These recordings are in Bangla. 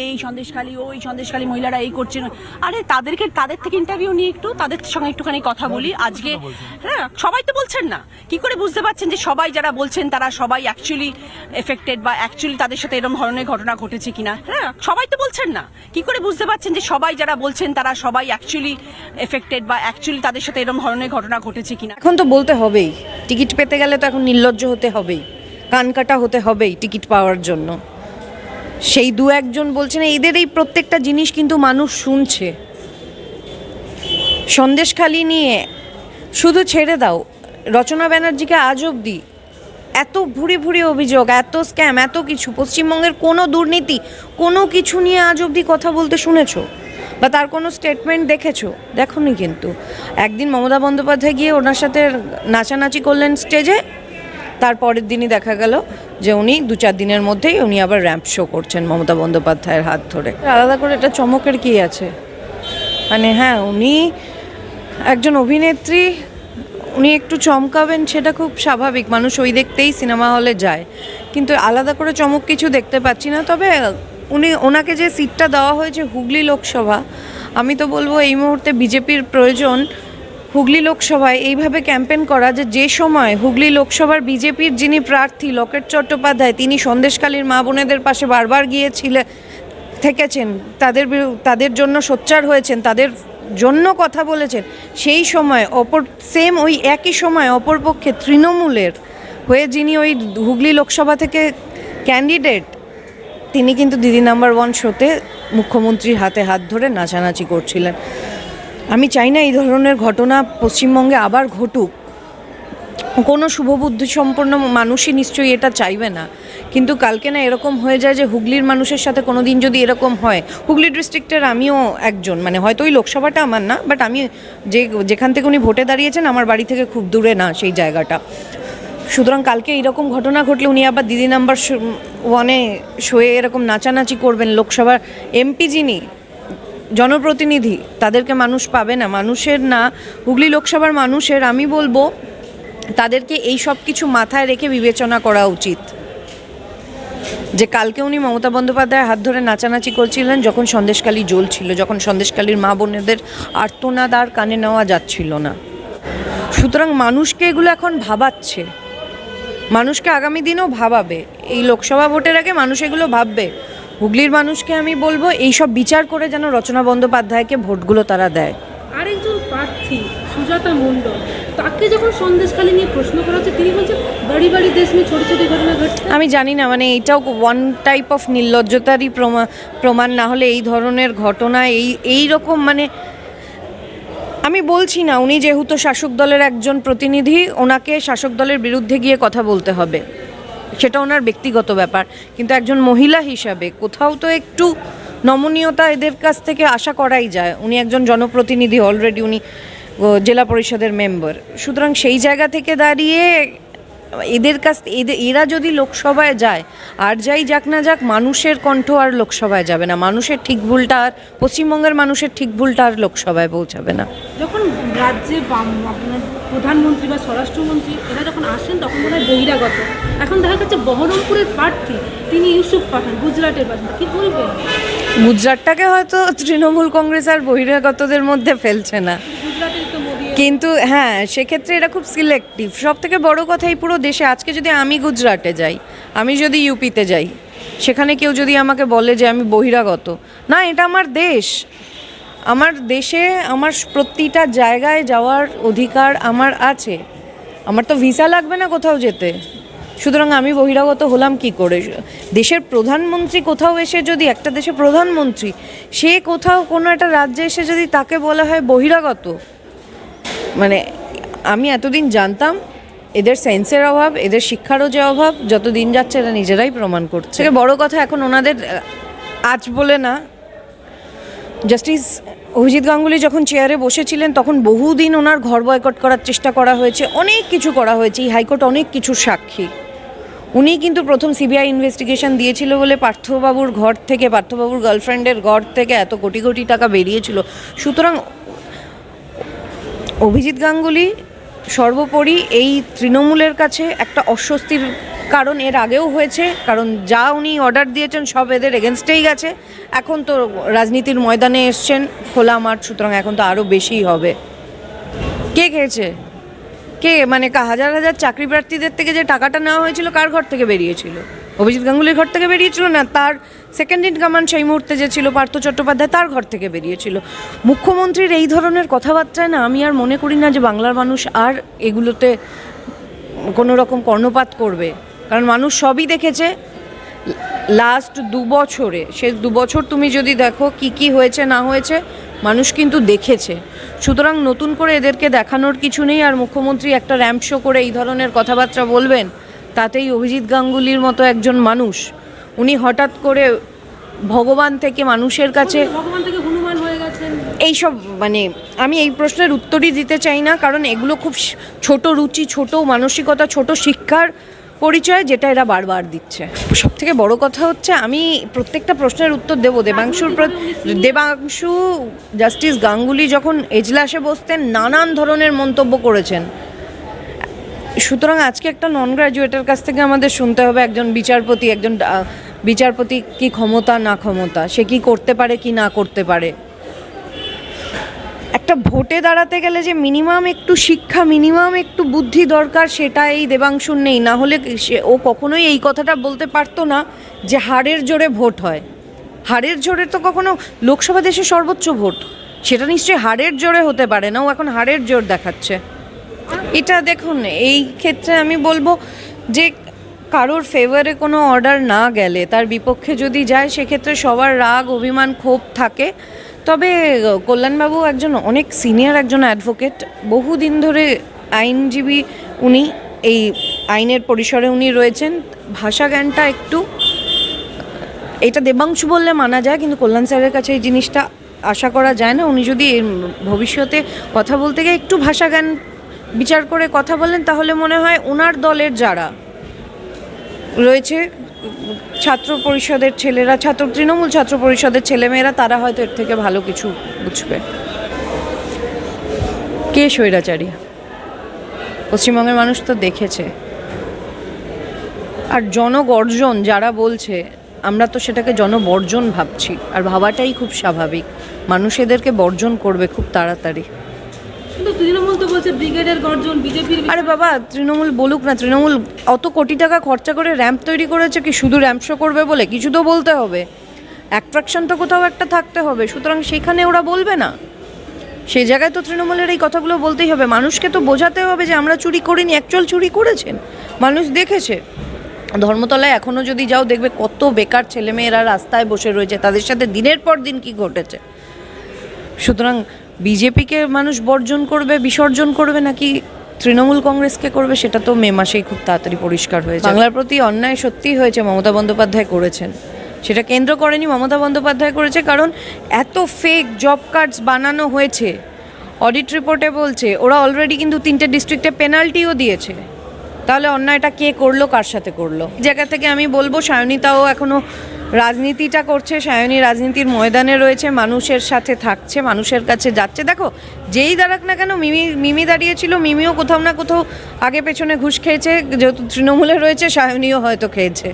এই সন্দেশখালী ওই সন্দেশখালী মহিলারা এই করছে না। আরে তাদেরকে তাদের থেকে ইন্টারভিউ নিয়ে একটু তাদের সঙ্গে একটুখানি কথা বলি। আজকে হ্যাঁ সবাই তো বলছেন না। কি করে বুঝতে পারছেন যে সবাই যারা বলছেন তারা সবাই অ্যাকচুয়ালি এফেক্টেড বা অ্যাকচুয়ালি তাদের সাথে এরকম ধরনের ঘটনা ঘটেছে কিনা? হ্যাঁ সবাই তো বলছেন না। কি করে বুঝতে পারছেন যে সবাই যারা বলছেন তারা সবাই অ্যাকচুয়ালি এফেক্টেড বা অ্যাকচুয়ালি তাদের সাথে এরকম ধরনের ঘটনা ঘটেছে কিনা? এখন তো বলতে হবেই। টিকিট পেতে গেলে তো এখন নির্লজ্জ হতে হবেই। কান কাটা হতে হবেই টিকিট পাওয়ার জন্য। সেই দু একজন বলছেন, এদের এই প্রত্যেকটা জিনিস কিন্তু মানুষ শুনছে। সন্দেশখালি নিয়ে শুধু ছেড়ে দাও। রচনা ব্যানার্জিকে আজ অবধি এত ভুরি ভুরি অভিযোগ, এত স্ক্যাম, এত কিছু, পশ্চিমবঙ্গের কোনো দুর্নীতি, কোনো কিছু নিয়ে আজ অবধি কথা বলতে শুনেছো? বা তার কোনো স্টেটমেন্ট দেখেছ? দেখোনি কিন্তু। একদিন মমতা বন্দ্যোপাধ্যায় গিয়ে ওনার সাথে নাচানাচি করলেন স্টেজে তারপরের দিনই দেখা গেল যে উনি দু চার দিনের মধ্যেই উনি আবার র্যাম্প শো করছেন মমতা বন্দ্যোপাধ্যায়ের হাত ধরে। আলাদা করে এটা চমকের কি আছে? মানে হ্যাঁ উনি একজন অভিনেত্রী, উনি একটু চমকাবেন সেটা খুব স্বাভাবিক। মানুষ ওই দেখতেই সিনেমা হলে যায়। কিন্তু আলাদা করে চমক কিছু দেখতে পাচ্ছি না। তবে উনি, ওনাকে যে সিটটা দেওয়া হয়েছে হুগলি লোকসভা, আমি তো বলব এই মুহূর্তে বিজেপির প্রয়োজন হুগলি লোকসভায় এইভাবে ক্যাম্পেন করা যে যে সময় হুগলি লোকসভার বিজেপির যিনি প্রার্থী লকেট চট্টোপাধ্যায়, তিনি সন্দেশকালীর মা বোনেদের পাশে বারবার গিয়েছিলেন থেকেছেন, তাদের তাদের জন্য সোচ্চার হয়েছেন, তাদের জন্য কথা বলেছেন, সেই সময় অপর সেম ওই একই সময় অপরপক্ষে তৃণমূলের হয়ে যিনি ওই হুগলি লোকসভা থেকে ক্যান্ডিডেট তিনি কিন্তু দিদি নাম্বার ওয়ান শোতে মুখ্যমন্ত্রীর হাতে হাত ধরে নাচানাচি করছিলেন। চাই না এই ধরনের ঘটনা পশ্চিমবঙ্গে আবার ঘটুক। কোনো শুভবুদ্ধি সম্পন্ন মানুষই নিশ্চয়ই এটা চাইবে না। কিন্তু কালকে না এরকম হয়ে যায় যে হুগলির মানুষের সাথে কোনো দিন যদি এরকম হয়, হুগলি ডিস্ট্রিক্টের আমিও একজন মানে হয়তো ওই লোকসভাটা আমার না বাট আমি যে, যেখান থেকে উনি ভোটে দাঁড়িয়েছেন, আমার বাড়ি থেকে খুব দূরে না সেই জায়গাটা। সুতরাং কালকে এরকম ঘটনা ঘটলে উনি আবার দিদি নাম্বার ওয়ানে শোয়ে এরকম নাচানাচি করবেন লোকসভার এমপি যিনি জনপ্রতিনিধি, তাদেরকে মানুষ পাবে না। মানুষের না, হুগলি লোকসভার মানুষের, আমি বলব, তাদেরকে এই সব কিছু মাথায় রেখে বিবেচনা করা উচিত। যে কালকে উনি মমতা বন্দ্যোপাধ্যায়ের হাত ধরে নাচানাচি করছিলেন, যখন সন্দেশকালী জ্বলছিল, যখন সন্দেশকালীর মা বোনেদের আর্তনাদ আর কানে নেওয়া যাচ্ছিল না। সুতরাং মানুষকে এগুলো এখন ভাবাচ্ছে। মানুষকে আগামী দিনেও ভাবাবে। এই লোকসভা ভোটের আগে মানুষ এগুলো ভাববে। হুগলির মানুষকে আমি বলব এই সব বিচার করে যেন রচনা বন্দ্যোপাধ্যায়কে ভোটগুলো তারা দেয়। আরেকজন প্রার্থী সুজাতা মণ্ডল তাকে যখন সন্দেশখালী নিয়ে প্রশ্ন করা হচ্ছে তিনি বলছেন বাড়ি বাড়ি দেশ নিয়ে ছোট ছোট ঘটনা ঘটছে। আমি জানি না মানে এইটাও ওয়ান টাইপ অফ নির্লজ্জতারই প্রমা- প্রমাণ না হলে এই ধরনের ঘটনা এই এই রকম মানে আমি বলছি না উনি যেহেতু শাসক দলের একজন প্রতিনিধি ওনাকে শাসক দলের বিরুদ্ধে গিয়ে কথা বলতে হবে। সেটা ওনার ব্যক্তিগত ব্যাপার। কিন্তু একজন মহিলা হিসাবে কোথাও তো একটু নমনীয়তা এদের কাছ থেকে আশা করাই যায়। উনি একজন জনপ্রতিনিধি অলরেডি উনি জেলা পরিষদের মেম্বার সুতরাং সেই জায়গা থেকে দাঁড়িয়ে এদের কাছ এদের এরা যদি লোকসভায় যায় আর যাই যাক না যাক মানুষের কণ্ঠ আর লোকসভায় যাবে না। মানুষের ঠিক ভুলটা আর পশ্চিমবঙ্গের মানুষের ঠিক ভুলটা আর লোকসভায় পৌঁছাবে না। যখন রাজ্যে প্রধানমন্ত্রী বা স্বরাষ্ট্রমন্ত্রী এরা যখন আসেন তখন মনে হয় বহিরাগত। এখন দেখা যাচ্ছে বহরমপুরের প্রার্থী তিনি ইউসুফ পাঠান গুজরাটের বাসিন্দা কি বলবেন? গুজরাটটাকে হয়তো তৃণমূল কংগ্রেস আর বহিরাগতদের মধ্যে ফেলছে না। কিন্তু হ্যাঁ সেক্ষেত্রে এটা খুব সিলেক্টিভ সব থেকে বড় কথা এই পুরো দেশে, আজকে যদি আমি গুজরাটে যাই, আমি যদি ইউপিতে যাই, সেখানে কেউ যদি আমাকে বলে যে আমি বহিরাগত, না, এটা আমার দেশ। আমার দেশে আমার প্রতিটা জায়গায় যাওয়ার অধিকার আমার আছে। আমার তো ভিসা লাগবে না কোথাও যেতে। সুতরাং আমি বহিরাগত হলাম কি করে? দেশের প্রধানমন্ত্রী কোথাও এসে যদি, একটা দেশের প্রধানমন্ত্রী, সে কোথাও কোনো একটা রাজ্যে এসে যদি তাকে বলা হয় বহিরাগত মানে আমি এতদিন জানতাম এদের সেন্সের অভাব, এদের শিক্ষারও যে অভাব, যত দিন যাচ্ছে এরা নিজেরাই প্রমাণ করছে। বড় কথা এখন ওনাদের আজ বলে না, জাস্টিস অভিজিৎ গাঙ্গুলি যখন চেয়ারে বসেছিলেন, তখন বহুদিন ওনার ঘর বয়কট করার চেষ্টা করা হয়েছে, অনেক কিছু করা হয়েছে, এই হাইকোর্ট অনেক কিছুর সাক্ষী। উনি কিন্তু প্রথম সিবিআই ইনভেস্টিগেশন দিয়েছিল বলে পার্থবাবুর ঘর থেকে, পার্থবাবুর গার্লফ্রেন্ডের ঘর থেকে এত কোটি কোটি টাকা বেরিয়েছিল। সুতরাং অভিজিৎ গাঙ্গুলি সর্বোপরি এই তৃণমূলের কাছে একটা অস্বস্তির কারণ এর আগেও হয়েছে, কারণ যা উনি অর্ডার দিয়েছেন সব এদের এগেনস্টেই গেছে। এখন তো রাজনীতির ময়দানে এসছেন, খোলা মাঠ, সুতরাং এখন তো আরও বেশিই হবে। কে খেয়েছে? কে? মানে হাজার হাজার চাকরি প্রার্থীদের থেকে যে টাকাটা নেওয়া হয়েছিল, কার ঘর থেকে বেরিয়েছিল? অভিজিৎ গাঙ্গুলির ঘর থেকে বেরিয়েছিল না, তার সেকেন্ড ইন কমান্ড সেই মুহূর্তে যে ছিল পার্থ চট্টোপাধ্যায়, তার ঘর থেকে বেরিয়েছিল। মুখ্যমন্ত্রীর এই ধরনের কথাবার্তায় না, আমি আর মনে করি না যে বাংলার মানুষ আর এগুলোতে কোনো রকম কর্ণপাত করবে। কারণ মানুষ সবই দেখেছে লাস্ট দু বছরে, শেষ দু বছর তুমি যদি দেখো কি কি হয়েছে, না হয়েছে, মানুষ কিন্তু দেখেছে। সুতরাং নতুন করে এদেরকে দেখানোর কিছু নেই, আর মুখ্যমন্ত্রী একটা র্যাম্প শো করে এই ধরনের কথাবার্তা বলবেন তাতেই অভিজিৎ গাঙ্গুলির মতো একজন মানুষ। উনি হঠাৎ করে ভগবান থেকে মানুষের কাছে এইসব মানে আমি এই প্রশ্নের উত্তরই দিতে চাই না কারণ এগুলো খুব ছোট রুচি ছোট মানসিকতা ছোট শিক্ষার পরিচয় যেটা এরা বারবার দিচ্ছে। সব থেকে বড় কথা হচ্ছে আমি প্রত্যেকটা প্রশ্নের উত্তর দেবো। দেবাংশুর দেবাংশু জাস্টিস গাঙ্গুলি যখন এজলাসে বসতেন নানান ধরনের মন্তব্য করেছেন। সুতরাং আজকে একটা নন গ্র্যাজুয়েটের কাছ থেকে আমাদের শুনতে হবে একজন বিচারপতি একজন বিচারপতি কি ক্ষমতা, না ক্ষমতা, সে কি করতে পারে, কি না করতে পারে। একটা ভোটে দাঁড়াতে গেলে যে মিনিমাম একটু শিক্ষা মিনিমাম একটু বুদ্ধি দরকার, সেটা এই দেবাংশুর নেই। না হলে সে, ও কখনোই এই কথাটা বলতে পারতো না যে হারের জোরে ভোট হয়। হারের জোরে তো কখনো লোকসভা দেশে সর্বোচ্চ ভোট। সেটা নিশ্চয়ই হারের জোরে হতে পারে না, ও এখন হারের জোর দেখাচ্ছে। এটা দেখুন, এই ক্ষেত্রে আমি বলব যে কারোর ফেভারে কোনো অর্ডার না গেলে, তার বিপক্ষে যদি যায়, সেক্ষেত্রে সবার রাগ, অভিমান, ক্ষোভ থাকে। তবে কল্যাণবাবু একজন অনেক সিনিয়র একজন অ্যাডভোকেট বহুদিন ধরে আইনজীবী উনি, এই আইনের পরিসরে উনি রয়েছেন। ভাষা জ্ঞানটা একটু, এটা দেবাংশু বললে মানা যায়, কিন্তু কল্যাণ স্যারের কাছে এই জিনিসটা আশা করা যায় না। উনি যদি ভবিষ্যতে কথা বলতে গিয়ে একটু ভাষা জ্ঞান বিচার করে কথা বলেন, তাহলে মনে হয় ওনার দলের যারা রয়েছে, ছাত্র পরিষদের ছেলেরা, ছাত্র, তৃণমূল ছাত্র পরিষদের ছেলেমেয়েরা, তারা হয়তো এর থেকে ভালো কিছু বুঝবে। কে স্বৈরাচারী? পশ্চিমবঙ্গের মানুষ তো দেখেছে। আর জনগর্জন যারা বলছে, আমরা তো সেটাকে জনবর্জন ভাবছি। আর ভাবাটাই খুব স্বাভাবিক। মানুষ এদেরকে বর্জন করবে খুব তাড়াতাড়ি। কিন্তু তৃণমূল তো বলছে ব্রিগেডের গর্জন, বিজেপির আরে বাবা, তৃণমূল বলুক না, তৃণমূল অত কোটি টাকা খরচা করে র্যাম্প তৈরি করেছে কি শুধু র্যাম্প শো করবে বলে? কিছু তো বলতে হবে। অ্যাট্রাকশন তো কোথাও একটা থাকতে হবে, সুতরাং সেখানে ওরা বলবে না। সেই জায়গায় তো তৃণমূলের এই কথাগুলো বলতেই হবে। মানুষকে তো বোঝাতে হবে যে আমরা চুরি করিনি অ্যাকচুয়াল চুরি করেছেন। মানুষ দেখেছে। ধর্মতলায় এখনও যদি যাও, দেখবে কত বেকার ছেলেমেয়েরা রাস্তায় বসে রয়েছে। তাদের সাথে দিনের পর দিন কি ঘটেছে? সুতরাং বিজেপিকে মানুষ বর্জন করবে, বিসর্জন করবে নাকি তৃণমূল কংগ্রেসকে করবে, সেটা তো মে মাসেই খুব তাড়াতাড়ি পরিষ্কার হয়েছে বাংলার প্রতি অন্যায় সত্যিই হয়েছে, মমতা বন্দ্যোপাধ্যায় করেছেন। সেটা কেন্দ্র করেনি, মমতা বন্দ্যোপাধ্যায় করেছে, কারণ এত ফেক জব কার্ডস বানানো হয়েছে। অডিট রিপোর্টে বলছে, ওরা অলরেডি কিন্তু তিনটে ডিস্ট্রিক্টে পেনাল্টিও দিয়েছে। তাহলে অন্যায়টা কে করল, কার সাথে করল? জায়গা থেকে আমি বলব সায়নিতাও এখনও রাজনীতিটা করছে, সায়নী রাজনীতির ময়দানে রয়েছে, মানুষের সাথে থাকছে, মানুষের কাছে যাচ্ছে। দেখো, যেই দাঁড়াক না কেন, মিমি মিমি দাঁড়িয়েছিল, মিমিও কোথাও না কোথাও আগে পেছনে ঘুষ খেয়েছে, যেহেতু তৃণমূলে রয়েছে, সায়নীও হয়তো খেয়েছে।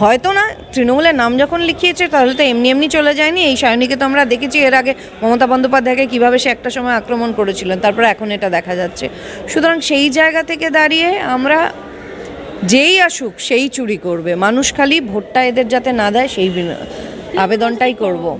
হয়তো না, তৃণমূলের নাম যখন লিখিয়েছে, তাহলে তো এমনি এমনি চলে যায়নি। এই সায়নীকে তো আমরা দেখেছি, এর আগে মমতা বন্দ্যোপাধ্যায়কে কীভাবে সে একটা সময় আক্রমণ করেছিলেন, তারপরে এখন এটা দেখা যাচ্ছে। সুতরাং সেই জায়গা থেকে দাঁড়িয়ে আমরা যেই আসুক, সেই চুরি করবে। মানুষ খালি ভোটটা এদের যাতে না দেয়, সেই আবেদনটাই করব।